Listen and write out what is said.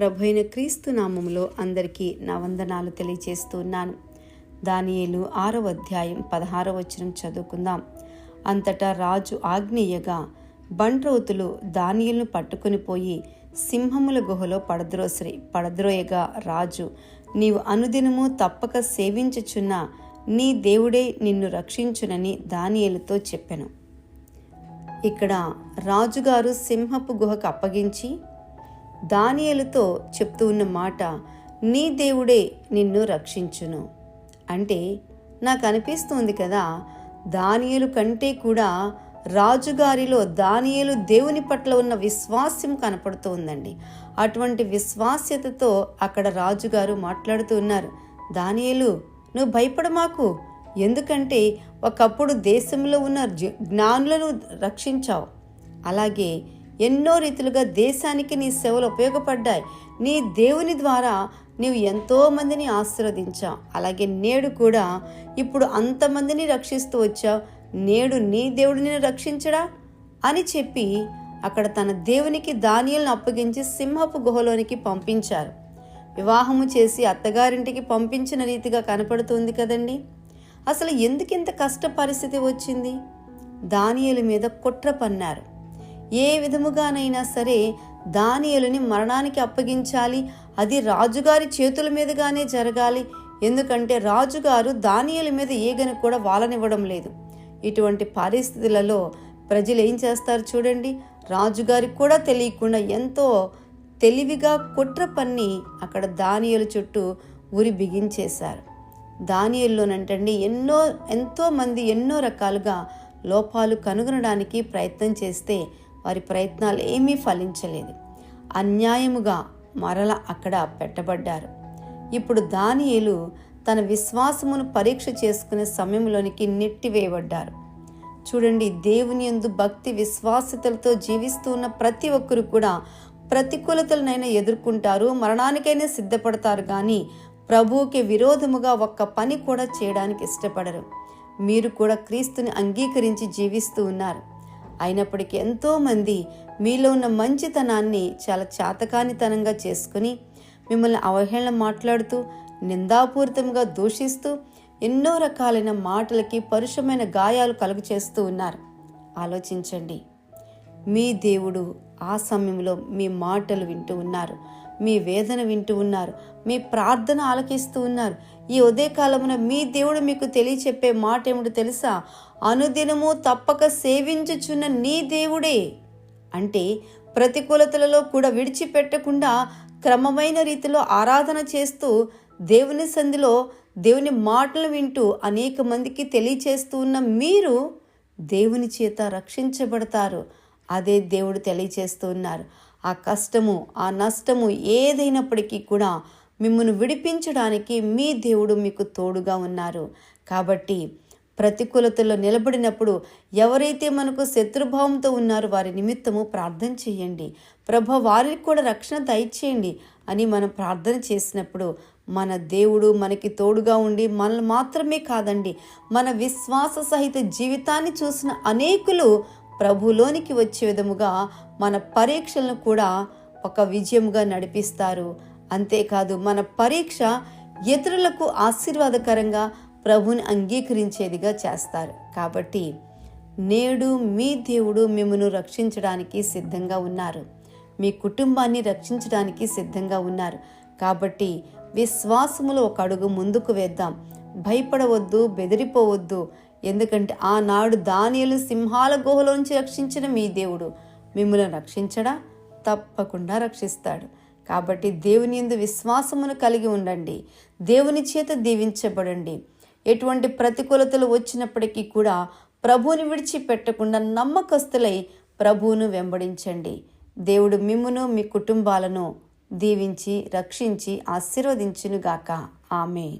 ప్రభు అయిన క్రీస్తు నామములో అందరికీ నా వందనాలు తెలియచేస్తున్నాను దానియేలు ఆరవ అధ్యాయం పదహారవ వచనం చదువుకుందాం. అంతటా రాజు ఆగ్నేయగా బండ్రోతులు దానియలను పట్టుకుని పోయి సింహముల గుహలో పడద్రోసిరి. పడద్రోయగా రాజు నీవు అనుదినము తప్పక సేవించుచున్న నీ దేవుడే నిన్ను రక్షించునని దానియేలుతో చెప్పెను. ఇక్కడ రాజుగారు సింహపు గుహకు అప్పగించి దానియలతో చెప్తూ ఉన్న మాట నీ దేవుడే నిన్ను రక్షించును. అంటే నాకు అనిపిస్తుంది కదా దానియలు కంటే కూడా రాజుగారిలో దానియలు దేవుని పట్ల ఉన్న విశ్వాస్యం కనపడుతూ ఉందండి అటువంటి విశ్వాస్యతతో అక్కడ రాజుగారు మాట్లాడుతూ ఉన్నారు. దానియలు నువ్వు భయపడమాకు ఎందుకంటే ఒకప్పుడు దేశంలో ఉన్న జ్ఞానులను రక్షించావు. అలాగే ఎన్నో రీతులుగా దేశానికి నీ సేవలు ఉపయోగపడ్డాయి. నీ దేవుని ద్వారా నీవు ఎంతో మందిని ఆశీర్వదించావు. అలాగే నేడు కూడా ఇప్పుడు అంతమందిని రక్షిస్తూ వచ్చావు. నేడు నీ దేవుడు నిన్ను రక్షించడా? అని చెప్పి అక్కడ తన దేవునికి ధాన్యాలను అప్పగించి సింహపు గుహలోనికి పంపించారు. వివాహము చేసి అత్తగారింటికి పంపించిన రీతిగా కనపడుతుంది కదండి. అసలు ఎందుకింత కష్ట పరిస్థితి వచ్చింది? దానియలు మీద కుట్ర పన్నారు. ఏ విధముగానైనా సరే దానియలుని మరణానికి అప్పగించాలి. అది రాజుగారి చేతుల మీదుగానే జరగాలి. ఎందుకంటే రాజుగారు దానియల మీద ఏగని కూడా వాలనివ్వడం లేదు. ఇటువంటి పరిస్థితులలో ప్రజలు ఏం చేస్తారు చూడండి. రాజుగారికి కూడా తెలియకుండా ఎంతో తెలివిగా కుట్ర పన్ని అక్కడ దానియలు చుట్టూ ఉరి బిగించేశారు. దానియల్లోనంటండి ఎన్నో ఎంతో మంది ఎన్నో రకాలుగా లోపాలు కనుగొనడానికి ప్రయత్నం చేస్తే వారి ప్రయత్నాలు ఏమీ ఫలించలేదు. అన్యాయముగా మరల అక్కడ పెట్టబడ్డారు. ఇప్పుడు దానియేలు తన విశ్వాసమును పరీక్ష చేసుకునే సమయంలోనికి నెట్టివేయబడ్డారు. చూడండి దేవుని యందు భక్తి విశ్వాసతలతో జీవిస్తూ ఉన్న ప్రతి ఒక్కరు కూడా ప్రతికూలతలనైనా ఎదుర్కొంటారు మరణానికైనా సిద్ధపడతారు కానీ ప్రభువుకి విరోధముగా ఒక్క పని కూడా చేయడానికి ఇష్టపడరు. మీరు కూడా క్రీస్తుని అంగీకరించి జీవిస్తూ ఉన్నారు. అయినప్పటికీ ఎంతోమంది మీలో ఉన్న మంచితనాన్ని చాలా చాతకానితనంగా చేసుకుని మిమ్మల్ని అవహేళన మాట్లాడుతూ నిందాపూరితంగా దూషిస్తూ ఎన్నో రకాలైన మాటలకి పరుషమైన గాయాలు కలుగు చేస్తూ ఉన్నారు. ఆలోచించండి. మీ దేవుడు ఆ సమయంలో మీ మాటలు వింటూ ఉన్నారు. మీ వేదన వింటూ ఉన్నారు. మీ ప్రార్థన ఆలకిస్తూ ఉన్నారు. ఈ ఉదయకాలమున మీ దేవుడు మీకు తెలియచెప్పే మాట ఏమిటో తెలుసా? అనుదినము తప్పక సేవించుచున్న నీ దేవుడే. అంటే ప్రతికూలతలలో కూడా విడిచిపెట్టకుండా క్రమమైన రీతిలో ఆరాధన చేస్తూ దేవుని సంధిలో దేవుని మాటలు వింటూ అనేక మందికి తెలియచేస్తూ ఉన్న మీరు దేవుని చేత రక్షించబడతారు. అదే దేవుడు తెలియచేస్తూ ఉన్నారు. ఆ కష్టము ఆ నష్టము ఏదైనప్పటికీ కూడా మిమ్మల్ని విడిపించడానికి మీ దేవుడు మీకు తోడుగా ఉన్నారు. కాబట్టి ప్రతికూలతలో నిలబడినప్పుడు ఎవరైతే మనకు శత్రుభావంతో ఉన్నారో వారి నిమిత్తము ప్రార్థన చేయండి. ప్రభ వారికి కూడా రక్షణ దయచేయండి అని మనం ప్రార్థన చేసినప్పుడు మన దేవుడు మనకి తోడుగా ఉండి మనల్ని మాత్రమే కాదండి మన విశ్వాస సహిత జీవితాన్ని చూసిన అనేకులు ప్రభులోనికి వచ్చే విధముగా మన పరీక్షలను కూడా ఒక విజయముగా నడిపిస్తారు. అంతేకాదు మన పరీక్ష ఇతరులకు ఆశీర్వాదకరంగా ప్రభుని అంగీకరించేదిగా చేస్తారు. కాబట్టి నేడు మీ దేవుడు మిమ్మను రక్షించడానికి సిద్ధంగా ఉన్నారు. మీ కుటుంబాన్ని రక్షించడానికి సిద్ధంగా ఉన్నారు. కాబట్టి విశ్వాసములో ఒక అడుగు ముందుకు వేద్దాం. భయపడవద్దు బెదిరిపోవద్దు. ఎందుకంటే ఆనాడు దానియలు సింహాల గుహలోంచి రక్షించిన మీ దేవుడు మిమ్మల్ని రక్షించడా? తప్పకుండా రక్షిస్తాడు. కాబట్టి దేవుని యందు విశ్వాసమును కలిగి ఉండండి. దేవుని చేత దీవించబడండి. ఎటువంటి ప్రతికూలతలు వచ్చినప్పటికీ కూడా ప్రభువుని విడిచిపెట్టకుండా నమ్మకస్తులై ప్రభువును వెంబడించండి. దేవుడు మిమ్మును మీ కుటుంబాలను దీవించి రక్షించి ఆశీర్వదించునుగాక. ఆమె